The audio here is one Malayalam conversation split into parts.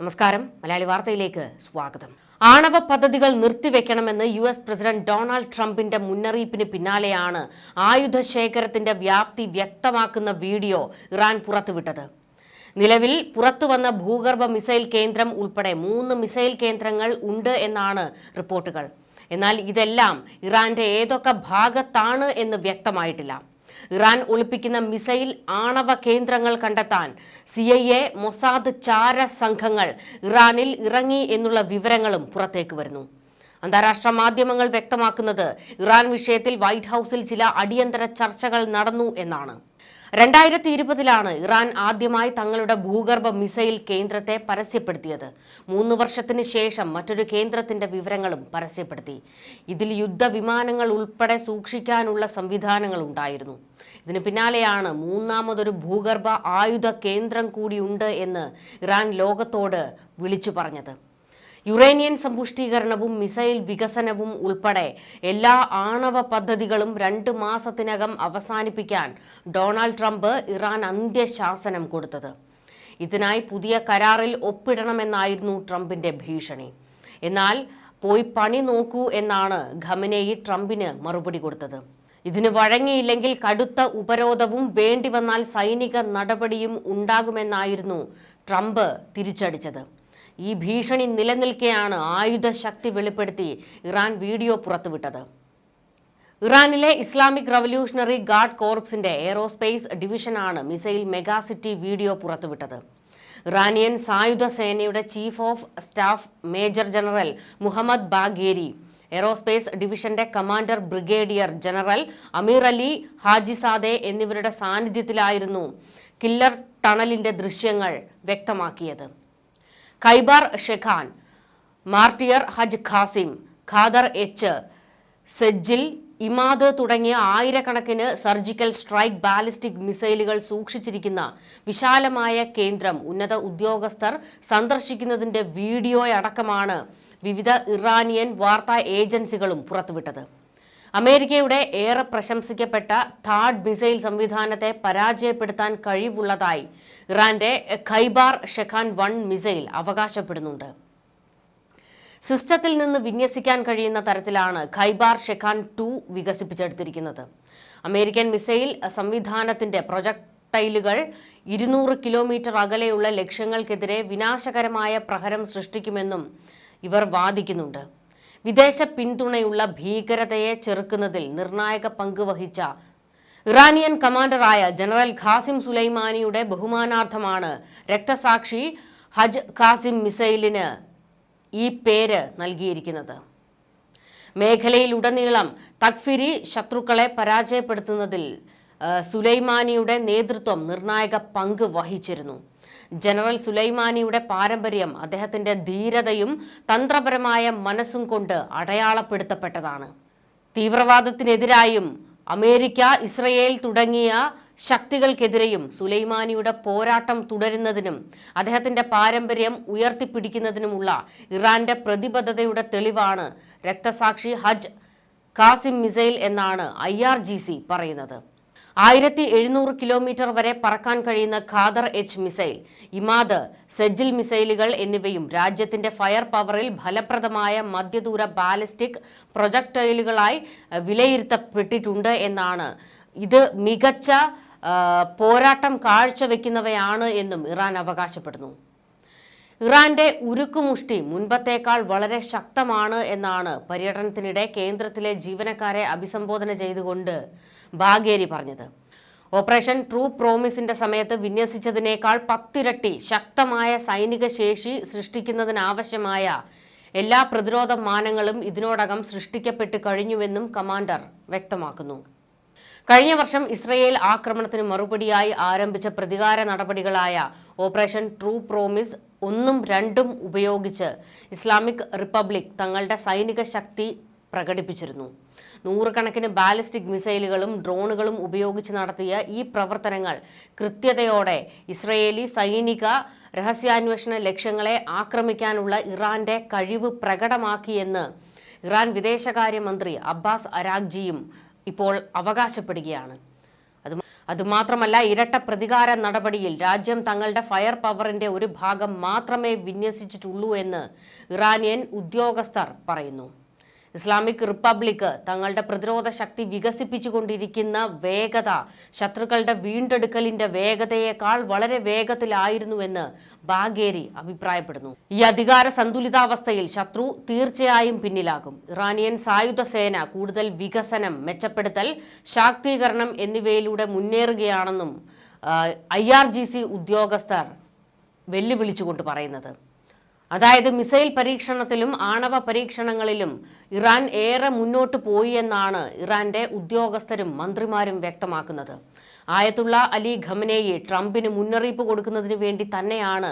നമസ്കാരം. മലയാളി വാർത്തയിലേക്ക് സ്വാഗതം. ആണവ പദ്ധതികൾ നിർത്തിവെക്കണമെന്ന് യു എസ് പ്രസിഡന്റ് ഡൊണാൾഡ് ട്രംപിന്റെ മുന്നറിയിപ്പിന് പിന്നാലെയാണ് ആയുധ ശേഖരത്തിന്റെ വ്യാപ്തി വ്യക്തമാക്കുന്ന വീഡിയോ ഇറാൻ പുറത്തുവിട്ടത്. നിലവിൽ പുറത്തുവന്ന ഭൂഗർഭ മിസൈൽ കേന്ദ്രം ഉൾപ്പെടെ മൂന്ന് മിസൈൽ കേന്ദ്രങ്ങൾ ഉണ്ട് എന്നാണ് റിപ്പോർട്ടുകൾ. എന്നാൽ ഇതെല്ലാം ഇറാന്റെ ഏതൊക്കെ ഭാഗത്താണ് എന്ന് വ്യക്തമായിട്ടില്ല. ഇറാൻ ഒളിപ്പിക്കുന്ന മിസൈൽ ആണവ കേന്ദ്രങ്ങൾ കണ്ടെത്താൻ സി ഐ എ മൊസാദ് ചാര സംഘങ്ങൾ ഇറാനിൽ ഇറങ്ങി എന്നുള്ള വിവരങ്ങളും പുറത്തേക്ക് വരുന്നു. അന്താരാഷ്ട്ര മാധ്യമങ്ങൾ വ്യക്തമാക്കുന്നത് ഇറാൻ വിഷയത്തിൽ വൈറ്റ് ഹൌസിൽ ചില അടിയന്തര ചർച്ചകൾ നടന്നു എന്നാണ്. രണ്ടായിരത്തി ഇരുപതിലാണ് ഇറാൻ ആദ്യമായി തങ്ങളുടെ ഭൂഗർഭ മിസൈൽ കേന്ദ്രത്തെ പരസ്യപ്പെടുത്തിയത്. മൂന്ന് വർഷത്തിന് ശേഷം മറ്റൊരു കേന്ദ്രത്തിന്റെ വിവരങ്ങളും പരസ്യപ്പെടുത്തി. ഇതിൽ യുദ്ധവിമാനങ്ങൾ ഉൾപ്പെടെ സൂക്ഷിക്കാനുള്ള സംവിധാനങ്ങൾ ഉണ്ടായിരുന്നു. ഇതിന് പിന്നാലെയാണ് മൂന്നാമതൊരു ഭൂഗർഭ ആയുധ കേന്ദ്രം കൂടിയുണ്ട് എന്ന് ഇറാൻ ലോകത്തോട് വിളിച്ചു പറഞ്ഞത്. യുറേനിയൻ സമ്പുഷ്ടീകരണവും മിസൈൽ വികസനവും ഉൾപ്പെടെ എല്ലാ ആണവ പദ്ധതികളും രണ്ട് മാസത്തിനകം അവസാനിപ്പിക്കാൻ ഡൊണാൾഡ് ട്രംപ് ഇറാൻ അന്ത്യശാസനം കൊടുത്തത്. ഇതിനായി പുതിയ കരാറിൽ ഒപ്പിടണമെന്നായിരുന്നു ട്രംപിന്റെ ഭീഷണി. എന്നാൽ പോയി പണി നോക്കൂ എന്നാണ് ഖമനേയി ട്രംപിന് മറുപടി കൊടുത്തത്. ഇതിന് വഴങ്ങിയില്ലെങ്കിൽ കടുത്ത ഉപരോധവും വേണ്ടിവന്നാൽ സൈനിക നടപടിയും ഉണ്ടാകുമെന്നായിരുന്നു ട്രംപ് തിരിച്ചടിച്ചത്. ഈ ഭീഷണി നിലനിൽക്കെയാണ് ആയുധശക്തി വെളിപ്പെടുത്തി ഇറാൻ വീഡിയോ പുറത്തുവിട്ടത്. ഇറാനിലെ ഇസ്ലാമിക് റവല്യൂഷണറി ഗാർഡ് കോർപ്സിന്റെ എയറോസ്പേസ് ഡിവിഷനാണ് മിസൈൽ മെഗാസിറ്റി വീഡിയോ പുറത്തുവിട്ടത്. ഇറാനിയൻ സായുധ സേനയുടെ chief of staff major general Mohammad Bagheri aerospace ഡിവിഷന്റെ commander brigadier general Amir Ali Hajizadeh എന്നിവരുടെ സാന്നിധ്യത്തിലായിരുന്നു കില്ലർ ടണലിന്റെ ദൃശ്യങ്ങൾ വ്യക്തമാക്കിയത്. Kheibar Shekan martyr Haj Qasem Qadr H Sejjil Emad തുടങ്ങിയ ആയിരക്കണക്കിന് സർജിക്കൽ സ്ട്രൈക്ക് ബാലിസ്റ്റിക് മിസൈലുകൾ സൂക്ഷിച്ചിരിക്കുന്ന വിശാലമായ കേന്ദ്രം ഉന്നത ഉദ്യോഗസ്ഥർ സന്ദർശിക്കുന്നതിന്റെ വീഡിയോയടക്കമാണ് വിവിധ ഇറാനിയൻ വാർത്താ ഏജൻസികളും പുറത്തുവിട്ടത്. അമേരിക്കയുടെ ഏറെ പ്രശംസിക്കപ്പെട്ട താഡ് മിസൈൽ സംവിധാനത്തെ പരാജയപ്പെടുത്താൻ കഴിവുള്ളതായി ഇറാന്റെ ഖൈബാർ ഷെഖാൻ വൺ മിസൈൽ അവകാശപ്പെടുന്നുണ്ട്. സിസ്റ്റത്തിൽ നിന്ന് വിന്യസിക്കാൻ കഴിയുന്ന തരത്തിലാണ് ഖൈബാർ ഷെഖാൻ ടു വികസിപ്പിച്ചെടുത്തിരിക്കുന്നത്. അമേരിക്കൻ മിസൈൽ സംവിധാനത്തിന്റെ പ്രൊജക്ടൈലുകൾ ഇരുന്നൂറ് കിലോമീറ്റർ അകലെയുള്ള ലക്ഷ്യങ്ങൾക്കെതിരെ വിനാശകരമായ പ്രഹരം സൃഷ്ടിക്കുമെന്നും ഇവർ വാദിക്കുന്നുണ്ട്. വിദേശ പിന്തുണയുള്ള ഭീകരതയെ ചെറുക്കുന്നതിൽ നിർണായക പങ്ക് വഹിച്ച ഇറാനിയൻ കമാൻഡറായ ജനറൽ ഖാസിം സുലൈമാനിയുടെ ബഹുമാനാർത്ഥമാണ് രക്തസാക്ഷി ഹജ് ഖാസിം മിസൈലിന് ഈ പേര് നൽകിയിരിക്കുന്നത്. മേഖലയിലുടനീളം തക്ഫിരി ശത്രുക്കളെ പരാജയപ്പെടുത്തുന്നതിൽ സുലൈമാനിയുടെ നേതൃത്വം നിർണായക പങ്ക് വഹിച്ചിരുന്നു. ജനറൽ സുലൈമാനിയുടെ പാരമ്പര്യം അദ്ദേഹത്തിന്റെ ധീരതയും തന്ത്രപരമായ മനസ്സും കൊണ്ട് അടയാളപ്പെടുത്തപ്പെട്ടതാണ്. തീവ്രവാദത്തിനെതിരായും അമേരിക്ക ഇസ്രയേൽ തുടങ്ങിയ ശക്തികൾക്കെതിരെയും സുലൈമാനിയുടെ പോരാട്ടം തുടരുന്നതിനും അദ്ദേഹത്തിന്റെ പാരമ്പര്യം ഉയർത്തിപ്പിടിക്കുന്നതിനുമുള്ള ഇറാന്റെ പ്രതിബദ്ധതയുടെ തെളിവാണ് രക്തസാക്ഷി ഹജ് കാസിം മിസൈൽ എന്നാണ് ഐ പറയുന്നത്. ആയിരത്തി എഴുന്നൂറ് കിലോമീറ്റർ വരെ പറക്കാൻ കഴിയുന്ന Qadr H missile Emad Sejjil മിസൈലുകൾ എന്നിവയും രാജ്യത്തിന്റെ ഫയർ പവറിൽ ഫലപ്രദമായ മധ്യദൂര ബാലിസ്റ്റിക് പ്രൊജക്ടൈലുകളായി വിലയിരുത്തപ്പെട്ടിട്ടുണ്ട് എന്നാണ്. ഇത് മികച്ച പോരാട്ടം കാഴ്ചവെക്കുന്നവയാണ് എന്നും ഇറാൻ അവകാശപ്പെടുന്നു. ഇറാന്റെ ഉരുക്കുമുഷ്ടി മുൻപത്തേക്കാൾ വളരെ ശക്തമാണ് എന്നാണ് പര്യടനത്തിനിടെ കേന്ദ്രത്തിലെ ജീവനക്കാരെ അഭിസംബോധന ചെയ്തുകൊണ്ട് ബാഗേരി പറഞ്ഞത്. ഓപ്പറേഷൻ ട്രൂ പ്രോമിസിന്റെ സമയത്ത് വിന്യസിച്ചതിനേക്കാൾ പത്തിരട്ടി ശക്തമായ സൈനിക ശേഷി സൃഷ്ടിക്കുന്നതിനാവശ്യമായ എല്ലാ പ്രതിരോധ മാനങ്ങളും ഇതിനോടകം സൃഷ്ടിക്കപ്പെട്ട് കഴിഞ്ഞുവെന്നും കമാൻഡർ വ്യക്തമാക്കുന്നു. കഴിഞ്ഞ വർഷം ഇസ്രയേൽ ആക്രമണത്തിന് മറുപടിയായി ആരംഭിച്ച പ്രതികാര നടപടികളായ ഓപ്പറേഷൻ ട്രൂ പ്രോമിസ് ഒന്നും രണ്ടും ഉപയോഗിച്ച് ഇസ്ലാമിക് റിപ്പബ്ലിക് തങ്ങളുടെ സൈനിക ശക്തി പ്രകടിപ്പിച്ചിരുന്നു. നൂറുകണക്കിന് ബാലിസ്റ്റിക് മിസൈലുകളും ഡ്രോണുകളും ഉപയോഗിച്ച് നടത്തിയ ഈ പ്രവർത്തനങ്ങൾ കൃത്യതയോടെ ഇസ്രയേലി സൈനിക രഹസ്യാന്വേഷണ ലക്ഷ്യങ്ങളെ ആക്രമിക്കാനുള്ള ഇറാന്റെ കഴിവ് പ്രകടമാക്കിയെന്ന് ഇറാൻ വിദേശകാര്യമന്ത്രി അബ്ബാസ് അരാഗ്ജിയും ഇപ്പോൾ അവകാശപ്പെടുകയാണ്. അത് അതുമാത്രമല്ല ഇരട്ട പ്രതികാര നടപടിയിൽ രാജ്യം തങ്ങളുടെ ഫയർ പവറിന്റെ ഒരു ഭാഗം മാത്രമേ വിന്യസിച്ചിട്ടുള്ളൂ എന്ന് ഇറാനിയൻ ഉദ്യോഗസ്ഥർ പറയുന്നു. ഇസ്ലാമിക് റിപ്പബ്ലിക് തങ്ങളുടെ പ്രതിരോധ ശക്തി വികസിപ്പിച്ചുകൊണ്ടിരിക്കുന്ന വേഗത ശത്രുക്കളുടെ വീണ്ടെടുക്കലിന്റെ വേഗതയേക്കാൾ വളരെ വേഗത്തിലായിരുന്നുവെന്ന് ബാഗേരി അഭിപ്രായപ്പെടുന്നു. ഈ അധികാര സന്തുലിതാവസ്ഥയിൽ ശത്രു തീർച്ചയായും പിന്നിലാകും. ഇറാനിയൻ സായുധ സേന കൂടുതൽ വികസനം മെച്ചപ്പെടുത്തൽ ശാക്തീകരണം എന്നിവയിലൂടെ മുന്നേറുകയാണെന്നും ഐ ആർ ജി സി ഉദ്യോഗസ്ഥർ വെല്ലുവിളിച്ചുകൊണ്ട് പറയുന്നത്. അതായത് മിസൈൽ പരീക്ഷണത്തിലും ആണവ പരീക്ഷണങ്ങളിലും ഇറാൻ ഏറെ മുന്നോട്ട് പോയി എന്നാണ് ഇറാന്റെ ഉദ്യോഗസ്ഥരും മന്ത്രിമാരും വ്യക്തമാക്കുന്നത്. ആയത്തുള്ള അലി ഖമനേയി ട്രംപിന് മുന്നറിയിപ്പ് കൊടുക്കുന്നതിന് വേണ്ടി തന്നെയാണ്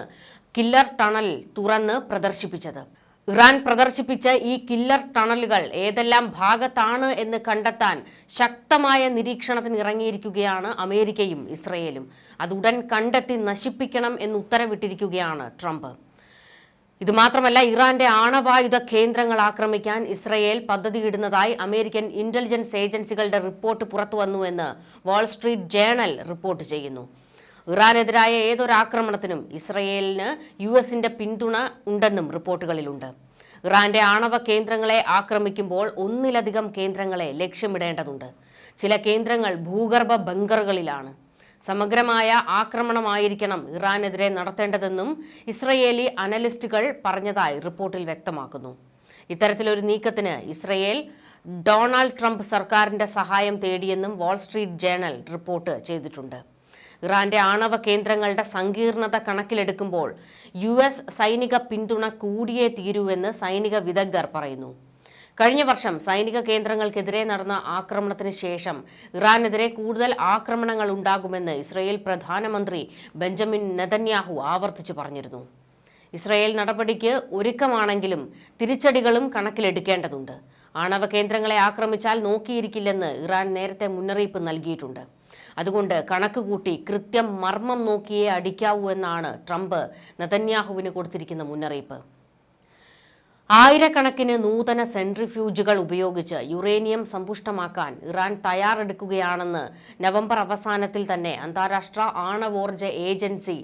കില്ലർ ടണൽ തുറന്ന് പ്രദർശിപ്പിച്ചത്. ഇറാൻ പ്രദർശിപ്പിച്ച ഈ കില്ലർ ടണലുകൾ ഏതെല്ലാം ഭാഗത്താണ് എന്ന് കണ്ടെത്താൻ ശക്തമായ നിരീക്ഷണത്തിന് ഇറങ്ങിയിരിക്കുകയാണ് അമേരിക്കയും ഇസ്രയേലും. അതുടൻ കണ്ടെത്തി നശിപ്പിക്കണം എന്ന് ഉത്തരവിട്ടിരിക്കുകയാണ് ട്രംപ്. ഇതുമാത്രമല്ല ഇറാന്റെ ആണവായുധ കേന്ദ്രങ്ങൾ ആക്രമിക്കാൻ ഇസ്രയേൽ പദ്ധതിയിടുന്നതായി അമേരിക്കൻ ഇന്റലിജൻസ് ഏജൻസികളുടെ റിപ്പോർട്ട് പുറത്തുവന്നുവെന്ന് വാൾസ്ട്രീറ്റ് ജേണൽ റിപ്പോർട്ട് ചെയ്യുന്നു. ഇറാനെതിരായ ഏതൊരാക്രമണത്തിനും ഇസ്രയേലിന് യു എസിന്റെ പിന്തുണ ഉണ്ടെന്നും റിപ്പോർട്ടുകളിലുണ്ട്. ഇറാന്റെ ആണവ കേന്ദ്രങ്ങളെ ആക്രമിക്കുമ്പോൾ ഒന്നിലധികം കേന്ദ്രങ്ങളെ ലക്ഷ്യമിടേണ്ടതുണ്ട്. ചില കേന്ദ്രങ്ങൾ ഭൂഗർഭ ബങ്കറുകളിലാണ്. സമഗ്രമായ ആക്രമണമായിരിക്കണം ഇറാനെതിരെ നടത്തേണ്ടതെന്നും ഇസ്രയേലി അനലിസ്റ്റുകൾ പറഞ്ഞതായി റിപ്പോർട്ടിൽ വ്യക്തമാക്കുന്നു. ഇത്തരത്തിലൊരു നീക്കത്തിന് ഇസ്രയേൽ ഡൊണാൾഡ് ട്രംപ് സർക്കാരിന്റെ സഹായം തേടിയെന്നും വാൾസ്ട്രീറ്റ് ജേണൽ റിപ്പോർട്ട് ചെയ്തിട്ടുണ്ട്. ഇറാന്റെ ആണവ കേന്ദ്രങ്ങളുടെ സങ്കീർണത കണക്കിലെടുക്കുമ്പോൾ യു സൈനിക പിന്തുണ കൂടിയേ തീരൂവെന്ന് സൈനിക വിദഗ്ധർ പറയുന്നു. കഴിഞ്ഞ വർഷം സൈനിക കേന്ദ്രങ്ങൾക്കെതിരെ നടന്ന ആക്രമണത്തിന് ശേഷം ഇറാനെതിരെ കൂടുതൽ ആക്രമണങ്ങൾ ഉണ്ടാകുമെന്ന് ഇസ്രയേൽ പ്രധാനമന്ത്രി ബെഞ്ചമിൻ നെതന്യാഹു ആവർത്തിച്ചു പറഞ്ഞിരുന്നു. ഇസ്രയേൽ നടപടിക്ക് ഒരുക്കമാണെങ്കിലും തിരിച്ചടികളും കണക്കിലെടുക്കേണ്ടതുണ്ട്. ആണവ കേന്ദ്രങ്ങളെ ആക്രമിച്ചാൽ നോക്കിയിരിക്കില്ലെന്ന് ഇറാൻ നേരത്തെ മുന്നറിയിപ്പ് നൽകിയിട്ടുണ്ട്. അതുകൊണ്ട് കണക്കുകൂട്ടി കൃത്യം മർമ്മം നോക്കിയേ അടിക്കാവൂ എന്നാണ് ട്രംപ് നെതന്യാഹുവിന് കൊടുത്തിരിക്കുന്ന മുന്നറിയിപ്പ്. ആയിരക്കണക്കിന് നൂതന സെൻട്രിഫ്യൂജുകൾ ഉപയോഗിച്ച് യുറേനിയം സമ്പുഷ്ടമാക്കാൻ ഇറാൻ തയ്യാറെടുക്കുകയാണെന്ന് നവംബർ അവസാനത്തിൽ തന്നെ അന്താരാഷ്ട്ര ആണവോർജ ഏജൻസി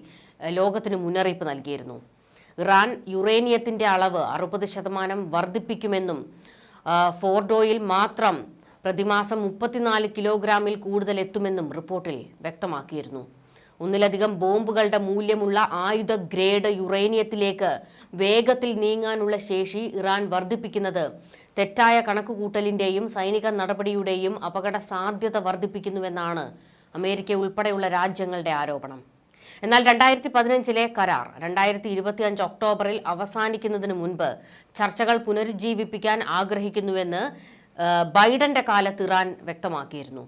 ലോകത്തിന് മുന്നറിയിപ്പ് നൽകിയിരുന്നു. ഇറാൻ യുറേനിയത്തിന്റെ അളവ് അറുപത് ശതമാനം വർദ്ധിപ്പിക്കുമെന്നും ഫോർഡോയിൽ മാത്രം പ്രതിമാസം മുപ്പത്തിനാല് കിലോഗ്രാമിൽ കൂടുതൽ എത്തുമെന്നും റിപ്പോർട്ടിൽ വ്യക്തമാക്കിയിരുന്നു. ഒന്നിലധികം ബോംബുകളുടെ മൂല്യമുള്ള ആയുധ ഗ്രേഡ് യുറേനിയത്തിലേക്ക് വേഗത്തിൽ നീങ്ങാനുള്ള ശേഷി ഇറാൻ വർദ്ധിപ്പിക്കുന്നത്. തെറ്റായ കണക്കുകൂട്ടലിന്റെയും സൈനിക നടപടിയുടെയും അപകട സാധ്യത വർദ്ധിപ്പിക്കുന്നുവെന്നാണ് അമേരിക്ക ഉൾപ്പെടെയുള്ള രാജ്യങ്ങളുടെ ആരോപണം. എന്നാൽ രണ്ടായിരത്തി പതിനഞ്ചിലെ കരാർ രണ്ടായിരത്തി ഇരുപത്തിയഞ്ച് ഒക്ടോബറിൽ അവസാനിക്കുന്നതിന് മുൻപ് ചർച്ചകൾ പുനരുജ്ജീവിപ്പിക്കാൻ ആഗ്രഹിക്കുന്നുവെന്ന് ബൈഡന്റെ കാലത്ത് ഇറാൻ വ്യക്തമാക്കിയിരുന്നു.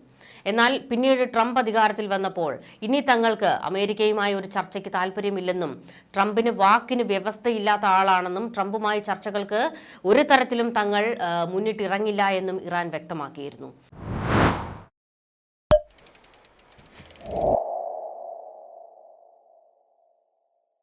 എന്നാൽ പിന്നീട് ട്രംപ് അധികാരത്തിൽ വന്നപ്പോൾ ഇനി തങ്ങൾക്ക് അമേരിക്കയുമായി ഒരു ചർച്ചയ്ക്ക് താല്പര്യമില്ലെന്നും ട്രംപിന് വാക്കിന് വ്യവസ്ഥയില്ലാത്ത ആളാണെന്നും ട്രംപുമായി ചർച്ചകൾക്ക് ഒരു തരത്തിലും തങ്ങൾ മുന്നിട്ടിറങ്ങില്ല എന്നും ഇറാൻ വ്യക്തമാക്കിയിരുന്നു.